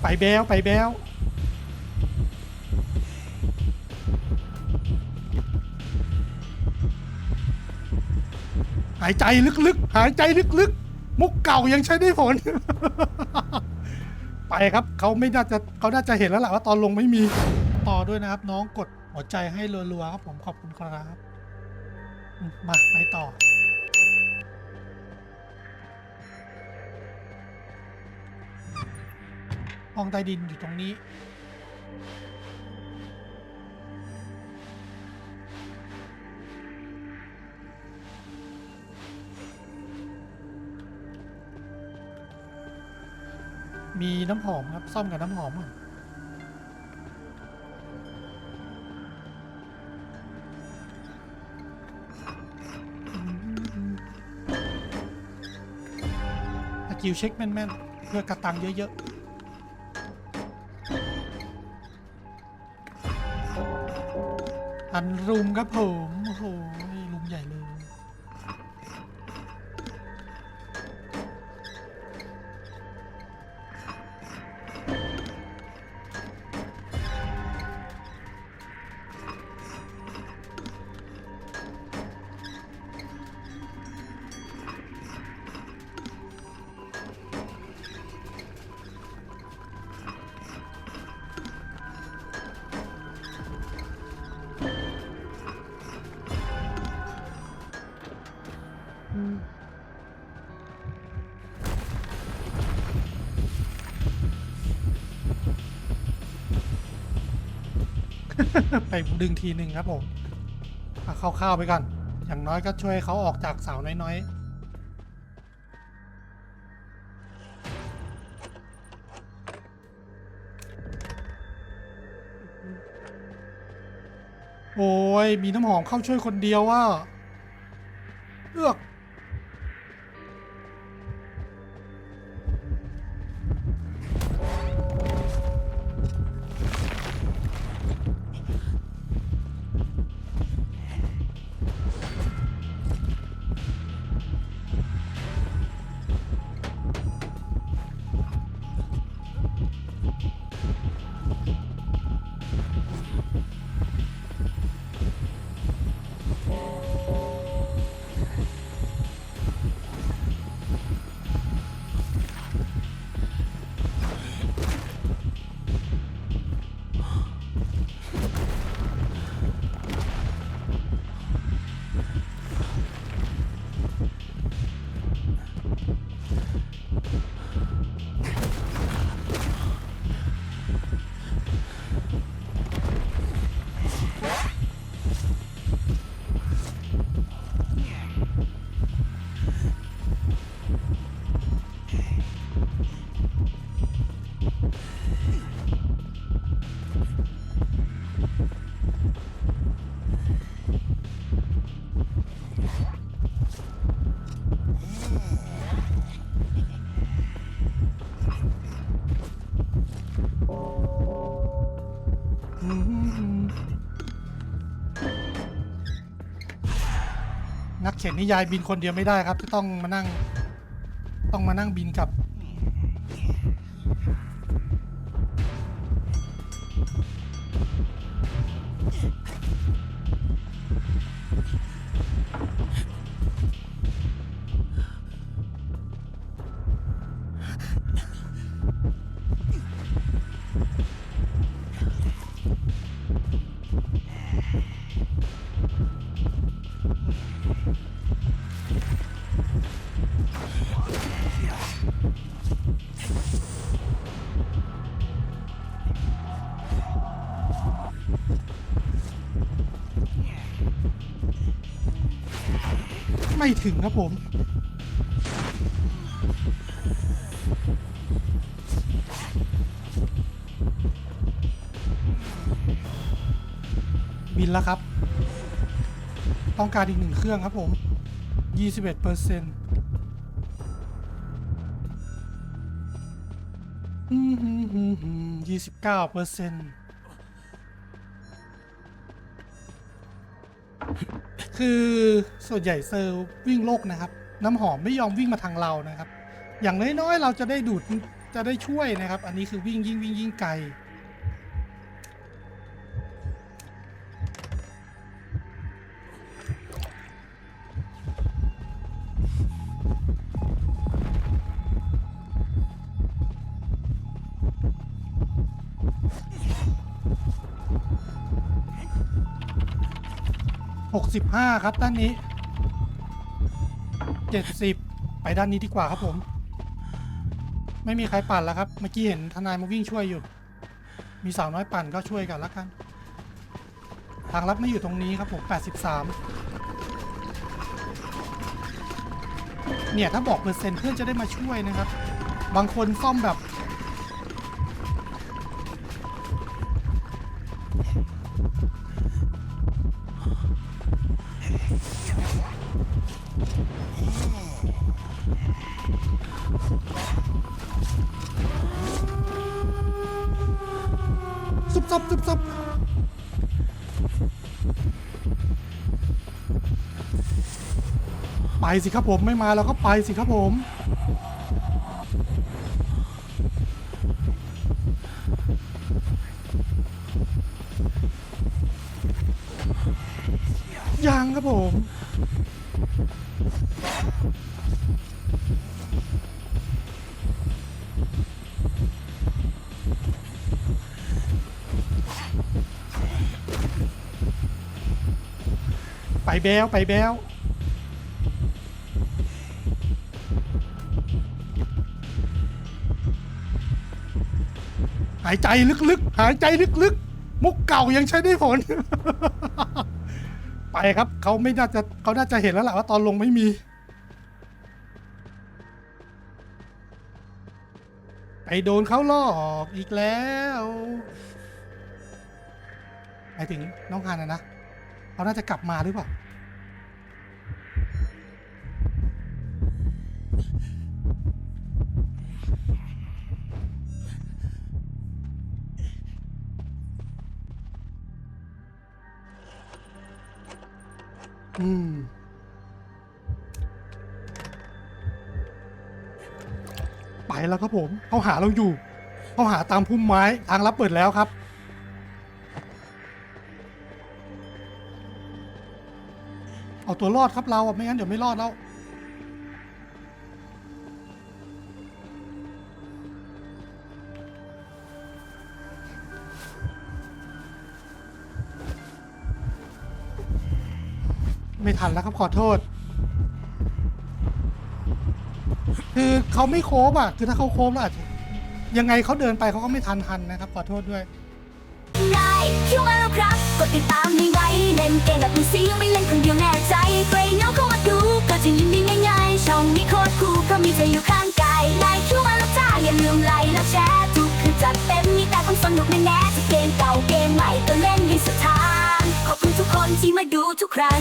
ไปแบวไปแบวหายใจลึกๆ หายใจลึกๆ มุกเก่ายังใช้ได้ผล ไปครับเขาไม่น่าจะเขาน่าจะเห็นแล้วแหละว่าตอนลงไม่มีต่อด้วยนะครับ น้องกดหัวใจให้รัวๆครับผมขอบคุณครับ มาไปต่อ ห้องใต้ดินอยู่ตรงนี้ มีน้ำหอมครับ ซ่อมกับน้ำหอมก่อนสกิลเช็คแม่นๆเพื่อกระตังเยอะ ๆ อันรุมครับผมโอ้โห ไปดึงทีหนึ่งครับผมเอาเข้าวๆไปก่อน อย่างน้อยก็ช่วยเขาออกจากเสาน้อย ๆโอ้ย มีน้ำหอมเข้าช่วยคนเดียวว่าเลือก นักเขียนนิยายบินคนเดียวไม่ได้ครับจะต้องมานั่ง ต้องมานั่งบินกับ ไม่ถึงครับผม บินแล้วครับ ต้องการอีกหนึ่งเครื่องครับผม 21เปอร์เซ็นต์ยี่สิบเก้าเปอร์เซ็นต์ คือส่วนใหญ่เซอร์วิ่งโลกนะครับ น้ำหอมไม่ยอมวิ่งมาทางเรานะครับ อย่างน้อยๆเราจะได้ดูดจะได้ช่วยนะครับ อันนี้คือวิ่งยิ่งวิ่งยิ่งไกล 65 ครับด้านนี้ 70 ไปด้านนี้ดีกว่าครับผม ไม่มีใครปั่นแล้วครับ เมื่อกี้เห็นทนายมาวิ่งช่วยอยู่ มีสาวน้อยปั่นก็ช่วยกันแล้วกัน ทางลับไม่อยู่ตรงนี้ครับผม 83 เนี่ยถ้าบอกเปอร์เซ็นต์เพื่อนจะได้มาช่วยนะครับ บางคนซ่อมแบบ ซุบซับซุบซับไปสิครับผมไม่มาเราก็ไปสิครับผม ยังครับผม ไปแบวไปแบวหายใจลึกๆ หายใจลึกๆ มุกเก่ายังใช้ได้ผล ไปครับเขาไม่น่าจะเขาน่าจะเห็นแล้วแหละว่าตอนลงไม่มี ไปโดนเขาลอกอีกแล้ว หมายถึงน้องฮานนะนะเขาน่าจะกลับมาหรือเปล่าอืมไปแล้วครับผมเขาหาเราอยู่เขาหาตามพุ่มไม้ทางลับเปิดแล้วครับ เอาตัวรอดครับเราไม่งั้นเดี๋ยวไม่รอดแล้ว ไม่ทันแล้วครับขอโทษ คือเขาไม่โค้บอะ คือถ้าเขาโค้บแล้วอาจจะยังไงเขาเดินไปเขาก็ไม่ทันทันนะครับ ขอโทษด้วยง่ายคิวมาแล้วครับ กดติดตามง่ายๆเล่นเกมแบบมือซีไม่เล่นคนเดียวแน่ใจ ที่มาดูทุกครั้ง